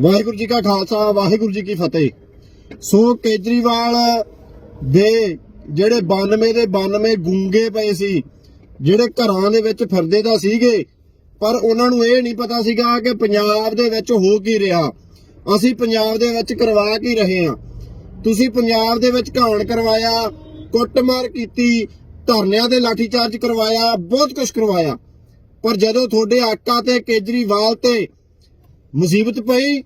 ਵਾਹਿਗੁਰੂ ਜੀ ਕਾ ਖਾਲਸਾ, ਵਾਹਿਗੁਰੂ ਜੀ ਕੀ ਫਤਿਹ। ਸੋ ਕੇਜਰੀਵਾਲ ਦੇ ਜਿਹੜੇ 92 ਦੇ 92 ਗੁੰਗੇ ਪਏ ਸੀ, ਜਿਹੜੇ ਘਰਾਂ ਦੇ ਵਿੱਚ ਫਿਰਦੇ ਤਾਂ ਸੀਗੇ, ਪਰ ਉਹਨਾਂ ਨੂੰ ਇਹ ਨਹੀਂ ਪਤਾ ਸੀਗਾ ਕਿ ਪੰਜਾਬ ਦੇ ਵਿੱਚ ਹੋ ਕੀ ਰਿਹਾ। ਅਸੀਂ ਪੰਜਾਬ ਦੇ ਵਿੱਚ ਕਰਵਾ ਕੀ ਰਹੇ ਹਾਂ। ਤੁਸੀਂ ਪੰਜਾਬ ਦੇ ਵਿੱਚ ਘਾਣ ਕਰਵਾਇਆ, ਕੁੱਟਮਾਰ ਕੀਤੀ, ਧਰਨਿਆਂ ਤੇ ਲਾਠੀਚਾਰਜ ਕਰਵਾਇਆ, ਬਹੁਤ ਕੁਝ ਕਰਵਾਇਆ। ਪਰ ਜਦੋਂ ਤੁਹਾਡੇ ਆਕਾ ਤੇ ਕੇਜਰੀਵਾਲ ਤੇ ਮੁਸੀਬਤ ਪਈ,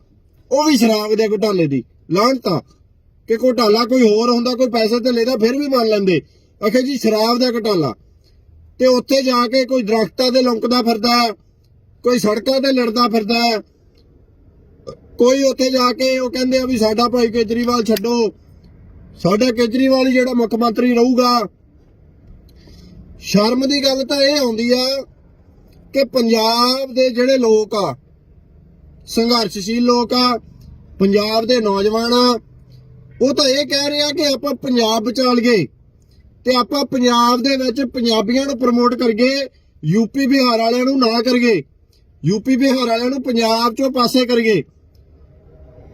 ਉਹ ਵੀ ਸ਼ਰਾਬ ਦੇ ਘੁਟਾਲੇ ਦੀ ਲਾਹਣਤਾ ਕਿ ਘੁਟਾਲਾ ਕੋਈ ਹੋਰ ਹੁੰਦਾ, ਕੋਈ ਪੈਸੇ ਤੇ ਲੈਦਾ, ਫਿਰ ਵੀ ਮੰਨ ਲੈਂਦੇ। ਅਖੇ ਜੀ, ਸ਼ਰਾਬ ਦਾ ਘੁਟਾਲਾ। ਤੇ ਉੱਥੇ ਜਾ ਕੇ ਕੋਈ ਦਰਖਤਾਂ ਤੇ ਲੰਕਦਾ ਫਿਰਦਾ, ਕੋਈ ਸੜਕਾਂ ਤੇ ਲੜਦਾ ਫਿਰਦਾ। ਕੋਈ ਉੱਥੇ ਜਾ ਕੇ ਉਹ ਕਹਿੰਦੇ ਆ ਵੀ ਸਾਡਾ ਭਾਈ ਕੇਜਰੀਵਾਲ ਛੱਡੋ। ਸਾਡਾ ਕੇਜਰੀਵਾਲ ਹੀ ਜਿਹੜਾ ਮੁੱਖ ਮੰਤਰੀ ਰਹੂਗਾ। ਸ਼ਰਮ ਦੀ ਗੱਲ ਤਾਂ ਇਹ ਆਉਂਦੀ ਆ ਕਿ ਪੰਜਾਬ ਦੇ ਜਿਹੜੇ ਲੋਕ ਆ ਸੰਘਰਸ਼ਸ਼ੀਲ ਲੋਕ ਆ, ਪੰਜਾਬ ਦੇ ਨੌਜਵਾਨ ਆ। ਉਹ ਤਾਂ ਇਹ ਕਹਿ ਰਹੇ ਆ ਕਿ ਆਪਾਂ ਪੰਜਾਬ ਬਚਾ ਲਈਏ ਤੇ ਆਪਾਂ ਪੰਜਾਬ ਦੇ ਵਿੱਚ ਪੰਜਾਬੀਆਂ ਨੂੰ ਪ੍ਰਮੋਟ ਕਰੀਏ ਯੂਪੀ ਬਿਹਾਰ ਵਾਲਿਆਂ ਨੂੰ ਨਾ ਕਰੀਏ ਯੂਪੀ ਬਿਹਾਰ ਵਾਲਿਆਂ ਨੂੰ ਪੰਜਾਬ ਚੋਂ ਪਾਸੇ ਕਰੀਏ।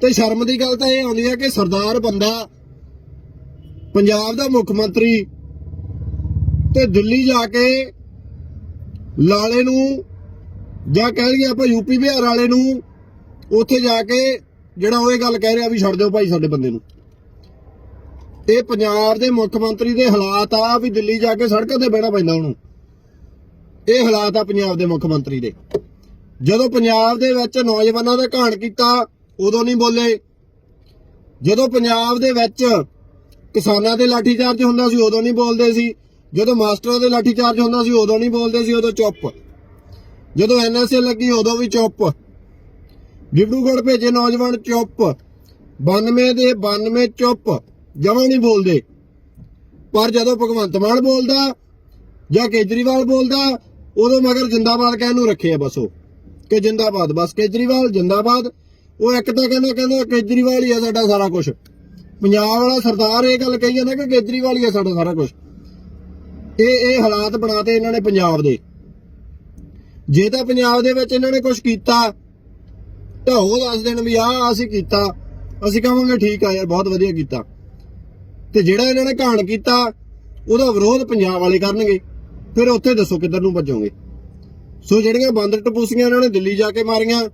ਤੇ ਸ਼ਰਮ ਦੀ ਗੱਲ ਤਾਂ ਇਹ ਆਉਂਦੀ ਹੈ ਕਿ ਸਰਦਾਰ ਬੰਦਾ ਪੰਜਾਬ ਦਾ ਮੁੱਖ ਮੰਤਰੀ ਤੇ ਦਿੱਲੀ ਜਾ ਕੇ ਲਾਲੇ ਨੂੰ ਜਾਂ ਕਹਿ ਲਈਏ ਆਪਾਂ ਯੂਪੀ ਬਿਹਾਰ ਵਾਲੇ ਨੂੰ ਉੱਥੇ ਜਾ ਕੇ ਜਿਹੜਾ ਉਹ ਇਹ ਗੱਲ ਕਹਿ ਰਿਹਾ ਵੀ ਛੱਡ ਦਿਓ ਭਾਈ ਸਾਡੇ ਬੰਦੇ ਨੂੰ। ਇਹ ਪੰਜਾਬ ਦੇ ਮੁੱਖ ਮੰਤਰੀ ਦੇ ਹਾਲਾਤ ਆ ਵੀ ਦਿੱਲੀ ਜਾ ਕੇ ਸੜਕਾਂ ਤੇ ਬਹਿਣਾ ਪੈਂਦਾ ਉਹਨੂੰ। ਇਹ ਹਾਲਾਤ ਆ ਪੰਜਾਬ ਦੇ ਮੁੱਖ ਮੰਤਰੀ ਦੇ। ਜਦੋਂ ਪੰਜਾਬ ਦੇ ਵਿੱਚ ਨੌਜਵਾਨਾਂ ਦਾ ਘਾਣ ਕੀਤਾ, ਉਦੋਂ ਨਹੀਂ ਬੋਲੇ। ਜਦੋਂ ਪੰਜਾਬ ਦੇ ਵਿੱਚ ਕਿਸਾਨਾਂ ਦੇ ਲਾਠੀਚਾਰਜ ਹੁੰਦਾ ਸੀ, ਉਦੋਂ ਨਹੀਂ ਬੋਲਦੇ ਸੀ। ਜਦੋਂ ਮਾਸਟਰਾਂ ਦੇ ਲਾਠੀਚਾਰਜ ਹੁੰਦਾ ਸੀ, ਉਦੋਂ ਨਹੀਂ ਬੋਲਦੇ ਸੀ, ਉਦੋਂ ਚੁੱਪ। ਜਦੋਂ ਐਨਐਸਏ ਲੱਗੀ, ਉਦੋਂ ਵੀ ਚੁੱਪ। ਡਿਬੜੂਗੜ੍ਹ ਭੇਜੇ ਨੌਜਵਾਨ ਚੁੱਪ। 92 ਦੇ 92 ਚੁੱਪ। ਜਮਾਂ ਨਹੀਂ ਬੋਲਦੇ। ਪਰ ਜਦੋਂ ਭਗਵੰਤ ਮਾਨ ਬੋਲਦਾ ਜਾਂ ਕੇਜਰੀਵਾਲ ਬੋਲਦਾ, ਉਦੋਂ ਮਗਰ ਜਿੰਦਾਬਾਦ ਕਹਿਣ ਨੂੰ ਰੱਖੇ ਬਸ ਉਹ। ਕਿ ਜਿੰਦਾਬਾਦ, ਬਸ ਕੇਜਰੀਵਾਲ, ਜਿੰਦਾਬਾਦ। ਉਹ ਇੱਕ ਤਾਂ ਕਹਿੰਦਾ ਕਹਿੰਦਾ ਕੇਜਰੀਵਾਲ ਹੀ ਆ ਸਾਡਾ ਸਾਰਾ ਕੁਝ ਪੰਜਾਬ ਵਾਲਾ ਸਰਦਾਰ ਇਹ ਗੱਲ ਕਹੀ ਜਾਂਦਾ ਕਿ ਕੇਜਰੀਵਾਲ ਹੀ ਆ ਸਾਡਾ ਸਾਰਾ ਕੁਝ ਇਹ ਇਹ ਹਾਲਾਤ ਬਣਾਤੇ ਇਹਨਾਂ ਨੇ ਪੰਜਾਬ ਦੇ। ਜੇ ਤਾਂ ਪੰਜਾਬ ਦੇ ਵਿੱਚ ਇਹਨਾਂ ਨੇ ਕੁਝ ਕੀਤਾ ਤਾਂ ਉਹ ਦੱਸ ਦੇਣ ਵੀ ਆਹ ਅਸੀਂ ਕੀਤਾ। ਅਸੀਂ ਕਹਾਂਗੇ ਠੀਕ ਆ ਯਾਰ, ਬਹੁਤ ਵਧੀਆ ਕੀਤਾ। ਤੇ ਜਿਹੜਾ ਇਹਨਾਂ ਨੇ ਘਾਣ ਕੀਤਾ, ਉਹਦਾ ਵਿਰੋਧ ਪੰਜਾਬ ਵਾਲੇ ਕਰਨਗੇ। ਫਿਰ ਉੱਥੇ ਦੱਸੋ ਕਿੱਧਰ ਨੂੰ ਭੱਜੋਗੇ। ਸੋ ਜਿਹੜੀਆਂ ਬਾਂਦਰ ਟਪੂਸੀਆਂ ਇਹਨਾਂ ਨੇ ਦਿੱਲੀ ਜਾ ਕੇ ਮਾਰੀਆਂ,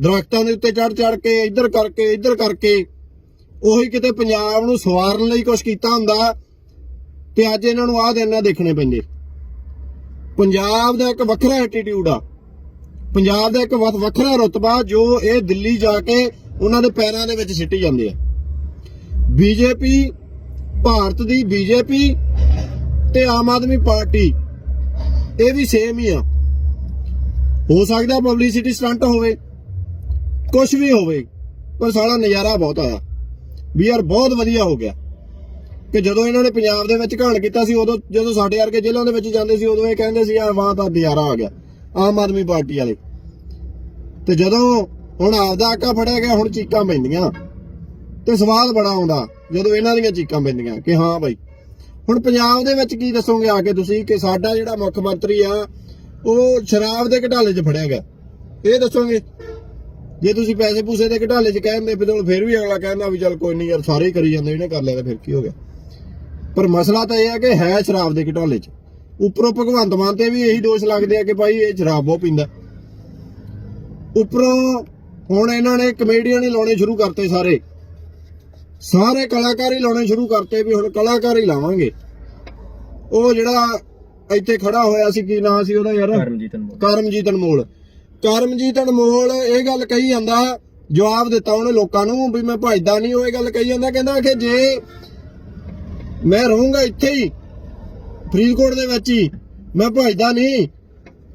ਦਰਖਤਾਂ ਦੇ ਉੱਤੇ ਚੜ ਚੜ ਕੇ, ਇੱਧਰ ਕਰਕੇ ਇੱਧਰ ਕਰਕੇ, ਉਹੀ ਕਿਤੇ ਪੰਜਾਬ ਨੂੰ ਸਵਾਰਨ ਲਈ ਕੁਝ ਕੀਤਾ ਹੁੰਦਾ, ਤੇ ਅੱਜ ਇਹਨਾਂ ਨੂੰ ਆਹ ਦਿਨ ਨਾ ਦੇਖਣੇ ਪੈਂਦੇ। ਪੰਜਾਬ ਦਾ ਇੱਕ ਵੱਖਰਾ ਐਟੀਟਿਊਡ ਆ। ਪੰਜਾਬ ਦਾ ਇੱਕ ਵੱਖ- ਵੱਖਰਾ ਰੁਤਬਾ ਜੋ ਇਹ ਦਿੱਲੀ ਜਾ ਕੇ ਉਹਨਾਂ ਦੇ ਪੈਰਾਂ ਦੇ ਵਿੱਚ ਸਿੱਟੀ ਜਾਂਦੇ ਆ। ਬੀਜੇਪੀ, ਭਾਰਤ ਦੀ ਬੀਜੇਪੀ ਤੇ ਆਮ ਆਦਮੀ ਪਾਰਟੀ, ਇਹ ਵੀ ਸੇਮ ਹੀ ਆ। ਹੋ ਸਕਦਾ ਪਬਲਿਸਿਟੀ ਸਟੰਟ ਹੋਵੇ ਕੁਝ ਵੀ ਹੋਵੇ, ਪਰ ਸਾਲਾ ਨਜ਼ਾਰਾ ਬਹੁਤ ਆਇਆ। ਵੀ ਯਾਰ ਬਹੁਤ ਵਧੀਆ ਹੋ ਗਿਆ। ਕਿ ਜਦੋਂ ਇਹਨਾਂ ਨੇ ਪੰਜਾਬ ਦੇ ਵਿੱਚ ਘਾਣ ਕੀਤਾ ਸੀ, ਉਦੋਂ ਜਦੋਂ ਸਾਡੇ ਵਰਗੇ ਜ਼ਿਲ੍ਹਿਆਂ ਦੇ ਵਿੱਚ ਜਾਂਦੇ ਸੀ, ਉਦੋਂ ਇਹ ਕਹਿੰਦੇ ਸੀ ਆ ਵਾਹ, ਤਾਂ ਨਜ਼ਾਰਾ ਆ ਗਿਆ। ਆਮ ਆਦਮੀ ਪਾਰਟੀ ਵਾਲੇ। ਤੇ ਜਦੋਂ ਹੁਣ ਆਪਦਾ ਆਕਾ ਫੜਿਆ ਗਿਆ, ਹੁਣ ਚੀਕਾਂ ਪੈਂਦੀਆਂ। ਤੇ ਸਵਾਦ ਬੜਾ ਆਉਂਦਾ, ਜਦੋਂ ਇਹਨਾਂ ਦੀਆਂ ਚੀਕਾਂ ਪੈਂਦੀਆਂ ਕਿ ਹਾਂ ਬਾਈ, ਹੁਣ ਪੰਜਾਬ ਦੇ ਵਿੱਚ ਕੀ ਦੱਸੋਗੇ ਆ ਕੇ ਤੁਸੀਂ ਕਿ ਸਾਡਾ ਜਿਹੜਾ ਮੁੱਖ ਮੰਤਰੀ ਆ, ਉਹ ਸ਼ਰਾਬ ਦੇ ਘਟਾਲੇ 'ਚ ਫੜਿਆ ਗਿਆ। ਇਹ ਦੱਸੋਗੇ? ਜੇ ਤੁਸੀਂ ਪੈਸੇ ਪੂਸੇ ਦੇ ਘਟਾਲੇ 'ਚ ਕਹਿੰਦੇ ਫਿਰ ਫਿਰ ਵੀ ਅਗਲਾ ਕਹਿੰਦਾ ਵੀ ਚੱਲ ਕੋਈ ਨਹੀਂ ਯਾਰ ਸਾਰੇ ਹੀ ਕਰੀ ਜਾਂਦੇ, ਇਹਨੇ ਕਰ ਲਿਆ ਤਾਂ ਫਿਰ ਕੀ ਹੋ ਗਿਆ? ਪਰ ਮਸਲਾ ਤਾਂ ਇਹ ਹੈ ਕਿ ਹੈ ਸ਼ਰਾਬ ਦੇ ਘਟਾਲੇ 'ਚ। ਉੱਪਰੋਂ ਭਗਵੰਤ ਮਾਨ ਤੇ ਵੀ ਇਹੀ ਦੋਸ਼ ਲੱਗਦੇ ਆ ਕਿ ਭਾਈ ਇਹ ਸ਼ਰਾਬ ਬਹੁਤ ਪੀਂਦਾ। ਉੱਪਰੋਂ ਹੁਣ ਇਹਨਾਂ ਨੇ ਕਮੇਡੀਅਨ ਹੀ ਲਾਉਣੇ ਸ਼ੁਰੂ ਕਰਤੇ ਸਾਰੇ। ਸਾਰੇ ਕਲਾਕਾਰ ਹੀ ਲਾਉਣੇ ਸ਼ੁਰੂ ਕਰਤੇ ਵੀ ਹੁਣ ਕਲਾਕਾਰ ਹੀ ਲਾਵਾਂਗੇ। ਉਹ ਜਿਹੜਾ ਇੱਥੇ ਖੜਾ ਹੋਇਆ ਸੀ ਕੀ ਨਾਂ ਸੀ ਉਹਦਾ ਯਾਰ? ਕਰਮਜੀਤ ਅਨਮੋਲ। ਕਰਮਜੀਤ ਅਨਮੋਲ। ਕਰਮਜੀਤ ਅਨਮੋਲ ਇਹ ਗੱਲ ਕਹੀ ਜਾਂਦਾ ਜਵਾਬ ਦਿੱਤਾ ਉਹਨੇ ਲੋਕਾਂ ਨੂੰ ਵੀ ਮੈਂ ਭਜਦਾ ਨਹੀਂ ਉਹ ਇਹ ਗੱਲ ਕਹੀ ਜਾਂਦਾ ਕਹਿੰਦਾ ਕਿ ਜੇ ਮੈਂ ਰਹੂੰਗਾ ਇੱਥੇ ਹੀ ਫਰੀਦਕੋਟ ਦੇ ਵਿੱਚ ਹੀ। ਮੈਂ ਭਜਦਾ ਨਹੀਂ।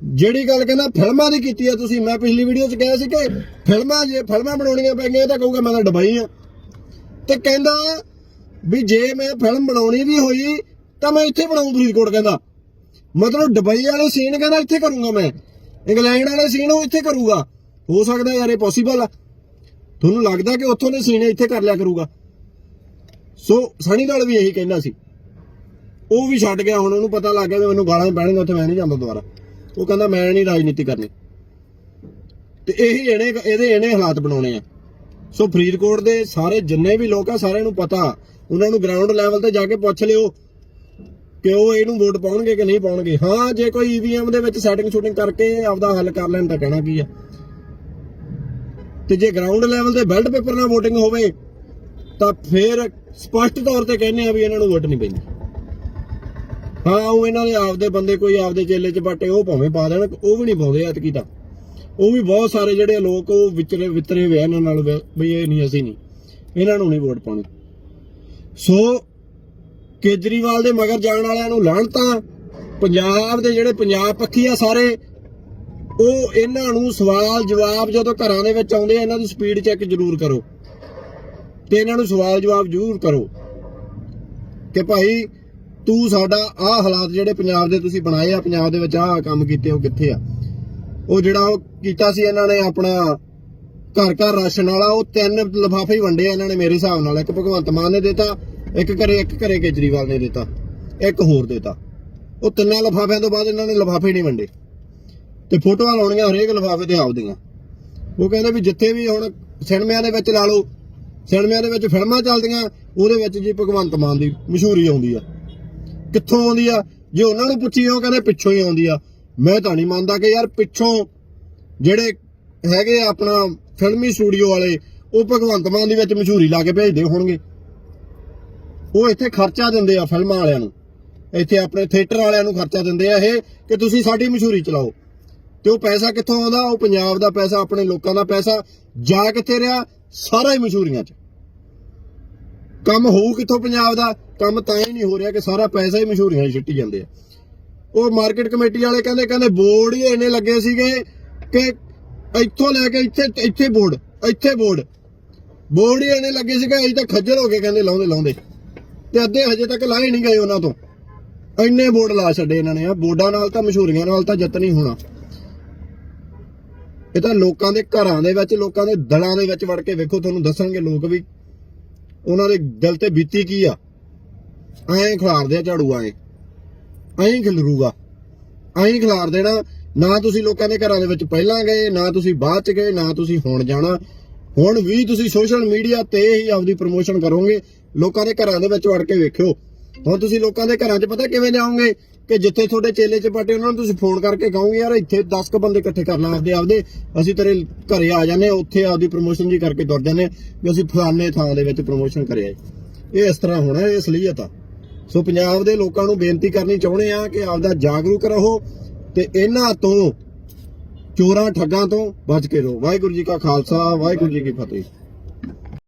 ਜਿਹੜੀ ਗੱਲ ਕਹਿੰਦਾ, ਫਿਲਮਾਂ ਦੀ ਕੀਤੀ ਆ ਤੁਸੀਂ। ਮੈਂ ਪਿਛਲੀ ਵੀਡੀਓ 'ਚ ਕਿਹਾ ਸੀ ਕਿ ਫਿਲਮਾਂ ਜੇ ਫਿਲਮਾਂ ਬਣਾਉਣੀਆਂ ਪੈਣਗੀਆਂ ਤਾਂ ਕਹੂਗਾ ਮੈਂ ਤਾਂ ਡਬਾਈ ਆ। ਤੇ ਕਹਿੰਦਾ ਵੀ ਜੇ ਮੈਂ ਫਿਲਮ ਬਣਾਉਣੀ ਵੀ ਹੋਈ, ਤਾਂ ਮੈਂ ਇੱਥੇ ਬਣਾਉਂ ਫਰੀਦਕੋਟ, ਕਹਿੰਦਾ। ਮਤਲਬ ਦੁਬਈ ਵਾਲੇ ਸੀਨ ਕਹਿੰਦਾ, ਇੱਥੇ ਕਰੂੰਗਾ ਮੈਂ। ਇੰਗਲੈਂਡ ਵਾਲੇ ਸੀਨ ਉਹ ਇੱਥੇ ਕਰੂਗਾ। ਹੋ ਸਕਦਾ ਯਾਰ, ਇਹ ਪੋਸੀਬਲ ਆ। ਤੁਹਾਨੂੰ ਲੱਗਦਾ ਕਿ ਉੱਥੋਂ ਦੇ ਸੀਨ ਇੱਥੇ ਕਰ ਲਿਆ ਕਰੂਗਾ। ਸੋ ਸਣੀ ਨਾਲ ਵੀ ਇਹੀ ਕਹਿੰਦਾ ਸੀ। ਉਹ ਵੀ ਛੱਡ ਗਿਆ, ਹੁਣ ਉਹਨੂੰ ਪਤਾ ਲੱਗ ਗਿਆ ਵੀ ਮੈਨੂੰ ਗਾਲਾਂ ਪੈਣਗੀਆਂ ਉੱਥੇ ਮੈਂ ਨਹੀਂ ਜਾਂਦਾ ਦੁਬਾਰਾ। ਉਹ ਕਹਿੰਦਾ, ਮੈਂ ਨਹੀਂ ਰਾਜਨੀਤੀ ਕਰਨੀ। ਤੇ ਇਹੀ ਇਹਨੇ, ਇਹਦੇ ਇਹਨੇ ਹਾਲਾਤ ਬਣਾਉਣੇ ਆ। ਸੋ ਫਰੀਦਕੋਟ ਦੇ ਸਾਰੇ ਜਿੰਨੇ ਵੀ ਲੋਕ ਆ, ਸਾਰਿਆਂ ਨੂੰ ਪਤਾ, ਉਹਨਾਂ ਨੂੰ ਗਰਾਊਂਡ ਲੈਵਲ ਤੇ ਜਾ ਕੇ ਪੁੱਛ ਲਿਓ ਕਿ ਉਹ ਇਹਨੂੰ ਵੋਟ ਪਾਉਣਗੇ ਕਿ ਨਹੀਂ ਪਾਉਣਗੇ। ਹਾਂ, ਜੇ ਕੋਈ ਈਵੀਐਮ ਦੇ ਵਿੱਚ ਸੈਟਿੰਗ ਸ਼ੂਟਿੰਗ ਕਰਕੇ ਆਪਦਾ ਹੱਲ ਕਰ ਲੈਣ, ਤਾਂ ਕਹਿਣਾ ਕੀ ਆ। ਤੇ ਜੇ ਗਰਾਊਂਡ ਲੈਵਲ ਤੇ ਬੈਲਟ ਪੇਪਰ ਨਾਲ VOTING ਹੋਵੇ, ਤਾਂ ਫਿਰ ਸਪਸ਼ਟ ਤੌਰ ਤੇ ਕਹਿੰਦੇ ਆ ਵੀ ਇਹਨਾਂ ਨੂੰ ਵੋਟ ਨਹੀਂ ਪੈਂਦੀ। ਹਾਂ, ਉਹ ਇਹਨਾਂ ਦੇ ਆਪਦੇ ਬੰਦੇ ਕੋਈ ਆਪਦੇ ਚੇਲੇ ਚ ਬਾਟੇ, ਉਹ ਭਾਵੇਂ ਪਾ ਦੇਣ, ਉਹ ਵੀ ਨਹੀਂ ਪਾਉਂਦੇ ਐਤਕੀ ਤਾਂ। ਉਹ ਵੀ ਬਹੁਤ ਸਾਰੇ ਜਿਹੜੇ ਲੋਕ, ਉਹ ਵਿਚਰੇ, ਵਿਤਰੇ ਹੋਏ ਇਹਨਾਂ ਨਾਲ ਵੀ ਇਹ ਨਹੀਂ, ਅਸੀਂ ਨਹੀਂ। ਇਹਨਾਂ ਨੂੰ ਨਹੀਂ ਵੋਟ ਪਾਉਣੀ। ਸੋ ਕੇਜਰੀਵਾਲ ਦੇ ਮਗਰ ਜਾਣ ਵਾਲਿਆਂ ਨੂੰ ਲਾਹਣਤਾਂ, ਪੰਜਾਬ ਦੇ ਜਿਹੜੇ ਪੰਜਾਬ ਪੱਖੀ ਆ ਸਾਰੇ, ਉਹ ਇਹਨਾਂ ਨੂੰ ਸਵਾਲ ਜਵਾਬ ਜਦੋਂ ਘਰਾਂ ਦੇ ਵਿੱਚ ਆਉਂਦੇ ਆ, ਇਹਨਾਂ ਦੀ ਸਪੀਡ ਚੈੱਕ ਜ਼ਰੂਰ ਕਰੋ। ਤੇ ਇਹਨਾਂ ਨੂੰ ਸਵਾਲ ਜਵਾਬ ਜ਼ਰੂਰ ਕਰੋ। ਕਿ ਭਾਈ ਤੂੰ ਸਾਡਾ ਆਹ ਹਾਲਾਤ ਜਿਹੜੇ ਪੰਜਾਬ ਦੇ ਤੁਸੀਂ ਬਣਾਏ ਆ, ਪੰਜਾਬ ਦੇ ਵਿੱਚ ਆਹ ਕੰਮ ਕੀਤੇ, ਉਹ ਕਿੱਥੇ ਆ? ਉਹ ਜਿਹੜਾ ਉਹ ਕੀਤਾ ਸੀ ਇਹਨਾਂ ਨੇ ਆਪਣਾ ਘਰ ਘਰ ਰਾਸ਼ਨ ਵਾਲਾ, ਉਹ ਤਿੰਨ ਲਿਫਾਫੇ ਹੀ ਵੰਡੇ ਇਹਨਾਂ ਨੇ ਮੇਰੇ ਹਿਸਾਬ ਨਾਲ। ਇੱਕ ਭਗਵੰਤ ਮਾਨ ਨੇ ਦਿੱਤਾ, ਇੱਕ ਘਰੇ ਇੱਕ ਘਰੇ ਕੇਜਰੀਵਾਲ ਨੇ ਦਿੱਤਾ, ਇੱਕ ਹੋਰ ਦਿੱਤਾ। ਉਹ ਤਿੰਨਾਂ ਲਿਫਾਫਿਆਂ ਤੋਂ ਬਾਅਦ ਇਹਨਾਂ ਨੇ ਲਿਫਾਫੇ ਨਹੀਂ ਵੰਡੇ। ਤੇ ਫੋਟੋਆਂ ਲਾਉਣੀਆਂ ਹਰੇਕ ਲਿਫਾਫੇ ਤੇ ਆਪਦੀਆਂ ਉਹ ਕਹਿੰਦੇ ਵੀ ਜਿੱਥੇ ਵੀ ਹੁਣ ਸਿਨੇਮਿਆਂ ਦੇ ਵਿੱਚ ਲਾ ਲਓ, ਸਿਨੇਮਿਆਂ ਦੇ ਵਿੱਚ ਫਿਲਮਾਂ ਚੱਲਦੀਆਂ, ਉਹਦੇ ਵਿੱਚ ਜੀ ਭਗਵੰਤ ਮਾਨ ਦੀ ਮਸ਼ਹੂਰੀ ਆਉਂਦੀ ਆ। ਕਿੱਥੋਂ ਆਉਂਦੀ ਆ? ਜੇ ਉਹਨਾਂ ਨੂੰ ਪੁੱਛੀ ਉਹ ਕਹਿੰਦੇ ਪਿੱਛੋਂ ਹੀ ਆਉਂਦੀ ਆ। ਮੈਂ ਤਾਂ ਨਹੀਂ ਮੰਨਦਾ ਕਿ ਯਾਰ ਪਿੱਛੋਂ ਜਿਹੜੇ ਹੈਗੇ ਆ ਆਪਣਾ ਫਿਲਮੀ ਸਟੂਡੀਓ ਵਾਲੇ, ਉਹ ਭਗਵੰਤ ਮਾਨ ਦੀ ਵਿੱਚ ਮਸ਼ਹੂਰੀ ਲਾ ਕੇ ਭੇਜਦੇ ਹੋਣਗੇ। ਉਹ ਇੱਥੇ ਖਰਚਾ ਦਿੰਦੇ ਆ ਫਿਲਮਾਂ ਵਾਲਿਆਂ ਨੂੰ। ਇੱਥੇ ਆਪਣੇ ਥੀਏਟਰ ਵਾਲਿਆਂ ਨੂੰ ਖਰਚਾ ਦਿੰਦੇ ਆ ਇਹ ਕਿ ਤੁਸੀਂ ਸਾਡੀ ਮਸ਼ਹੂਰੀ ਚਲਾਓ। ਤੇ ਉਹ ਪੈਸਾ ਕਿੱਥੋਂ ਆਉਂਦਾ? ਉਹ ਪੰਜਾਬ ਦਾ ਪੈਸਾ, ਆਪਣੇ ਲੋਕਾਂ ਦਾ ਪੈਸਾ, ਜਾ ਕਿੱਥੇ ਰਿਹਾ? ਸਾਰਾ ਹੀ ਮਸ਼ਹੂਰੀਆਂ 'ਚ। ਕੰਮ ਹੋਊ ਕਿੱਥੋਂ ਪੰਜਾਬ ਦਾ, ਕੰਮ ਤਾਂ ਹੀ ਨਹੀਂ ਹੋ ਰਿਹਾ ਕਿ ਸਾਰਾ ਪੈਸਾ ਹੀ ਮਸ਼ਹੂਰੀਆਂ 'ਚ ਛਿੱਟੀ ਜਾਂਦੇ ਆ। ਉਹ ਮਾਰਕੀਟ ਕਮੇਟੀ ਵਾਲੇ ਕਹਿੰਦੇ ਕਹਿੰਦੇ ਬੋਰਡ ਹੀ ਇੰਨੇ ਲੱਗੇ ਸੀਗੇ ਕਿ ਇੱਥੋਂ ਲੈ ਕੇ ਇੱਥੇ ਇੱਥੇ ਬੋਰਡ ਇੱਥੇ ਬੋਰਡ ਬੋਰਡ ਹੀ ਇੰਨੇ ਲੱਗੇ ਸੀਗੇ ਅਸੀਂ ਤਾਂ ਖੱਜਲ ਹੋ ਕੇ ਕਹਿੰਦੇ ਲਾਉਂਦੇ ਲਾਉਂਦੇ। ਤੇ ਅੱਧੇ ਹਜੇ ਤੱਕ ਲਾਏ ਨਹੀਂ ਗਏ ਉਹਨਾਂ ਤੋਂ। ਇੰਨੇ ਬੋਰਡ ਲਾ ਛੱਡੇ ਇਹਨਾਂ ਨੇ ਆ। ਬੋਰਡਾਂ ਨਾਲ ਤਾਂ, ਮਸ਼ਹੂਰੀਆਂ ਨਾਲ ਤਾਂ ਜਿੱਤ ਨਹੀਂ ਹੋਣਾ। ਇਹ ਤਾਂ ਲੋਕਾਂ ਦੇ ਘਰਾਂ ਦੇ ਵਿੱਚ, ਲੋਕਾਂ ਦੇ ਦਲਾਂ ਦੇ ਵਿੱਚ ਵੜ ਕੇ ਵੇਖੋ, ਤੁਹਾਨੂੰ ਦੱਸਣਗੇ ਲੋਕ ਵੀ ਉਹਨਾਂ ਦੇ ਦਿਲ ਤੇ ਬੀਤੀ ਕੀ ਆ? ਐਂ ਖਿਲਾਰਦੇ ਆ ਝਾੜੂ ਐਂ ਐਂ ਖਿਲਰੂਗਾ। ਐਂ ਖਿਲਾਰ ਦੇਣਾ। ਨਾ ਤੁਸੀਂ ਲੋਕਾਂ ਦੇ ਘਰਾਂ ਦੇ ਵਿੱਚ ਪਹਿਲਾਂ ਗਏ, ਨਾ ਤੁਸੀਂ ਬਾਅਦ ਚ ਗਏ, ਨਾ ਤੁਸੀਂ ਹੁਣ ਜਾਣਾ। ਹੁਣ ਵੀ ਤੁਸੀਂ ਸੋਸ਼ਲ ਮੀਡੀਆ ਤੇ ਹੀ ਆਪਦੀ ਪ੍ਰੋਮੋਸ਼ਨ ਕਰੋਗੇ। ਲੋਕਾਂ ਦੇ ਘਰਾਂ ਦੇ ਵਿੱਚ ਵੜ ਕੇ ਵੇਖਿਓ। ਹੁਣ ਤੁਸੀਂ ਲੋਕਾਂ ਦੇ ਘਰਾਂ 'ਚ ਪਤਾ ਕਿਵੇਂ ਜਾਓਗੇ? ਕਿ ਜਿੱਥੇ ਤੁਹਾਡੇ ਚੇਲੇ ਚਪਾਟੇ ਉਹਨਾਂ ਨੂੰ ਤੁਸੀਂ ਫੋਨ ਕਰਕੇ ਕਹੋਗੇ ਯਾਰ ਇੱਥੇ 10 ਕ ਬੰਦੇ ਇਕੱਠੇ ਕਰ ਲਾਂ ਆਪਦੇ ਆਪਦੇ ਅਸੀਂ ਤੇਰੇ ਘਰੇ ਆ ਜਾਂਦੇ ਹਾਂ, ਉੱਥੇ ਆਪਦੀ ਪ੍ਰੋਮੋਸ਼ਨ ਜੀ ਕਰਕੇ ਤੁਰ ਜਾਂਦੇ ਹਾਂ ਵੀ ਅਸੀਂ ਫਲਾਣੇ ਥਾਂ ਦੇ ਵਿੱਚ ਪ੍ਰੋਮੋਸ਼ਨ ਕਰਿਆ ਇਹ ਇਸ ਤਰ੍ਹਾਂ ਹੋਣਾ ਇਹ ਅਸਲੀਅਤ ਆ। ਸੋ ਪੰਜਾਬ ਦੇ ਲੋਕਾਂ ਨੂੰ ਬੇਨਤੀ ਕਰਨੀ ਚਾਹੁੰਦੇ ਆ ਕਿ ਆਪਦਾ ਜਾਗਰੂਕ ਰਹੋ ਤੇ ਇਹਨਾਂ ਤੋਂ ਚੋਰਾਂ ਠੱਗਾਂ ਤੋਂ ਬਚ ਕੇ ਰਹੋ। ਵਾਹਿਗੁਰੂ ਜੀ ਕਾ ਖਾਲਸਾ ਵਾਹਿਗੁਰੂ ਜੀ ਕੀ ਫਤਿਹ।